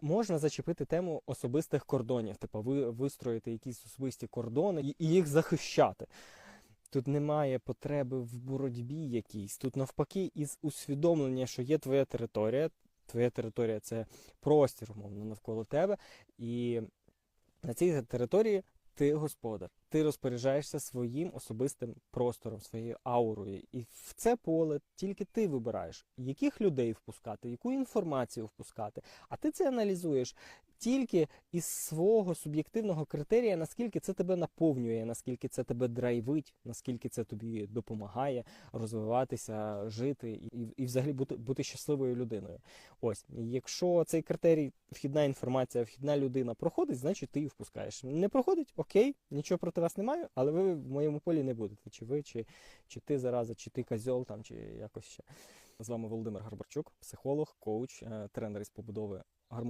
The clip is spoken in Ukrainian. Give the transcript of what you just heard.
можна зачепити тему особистих кордонів, типу ви вистроїти якісь особисті кордони і, і їх захищати. Тут немає потреби в боротьбі якійсь. Тут навпаки, із усвідомлення, що є твоя територія. Твоя територія це простір, умовно, навколо тебе. І на цій території ти господар. Ти розпоряджаєшся своїм особистим простором, своєю аурою. І в це поле тільки ти вибираєш, яких людей впускати, яку інформацію впускати. А ти це аналізуєш тільки із свого суб'єктивного критерія, наскільки це тебе наповнює, наскільки це тебе драйвить, наскільки це тобі допомагає розвиватися, жити і, і взагалі бути, бути щасливою людиною. Ось, якщо цей критерій вхідна інформація, вхідна людина проходить, значить ти її впускаєш. Не проходить, окей, нічого проти вас немає, але ви в моєму полі не будете. Чи ви, чи, чи ти зараза, чи ти козьол, там, чи якось ще. З вами Володимир Гарбарчук, психолог, коуч, е, тренер із побудови гармонійного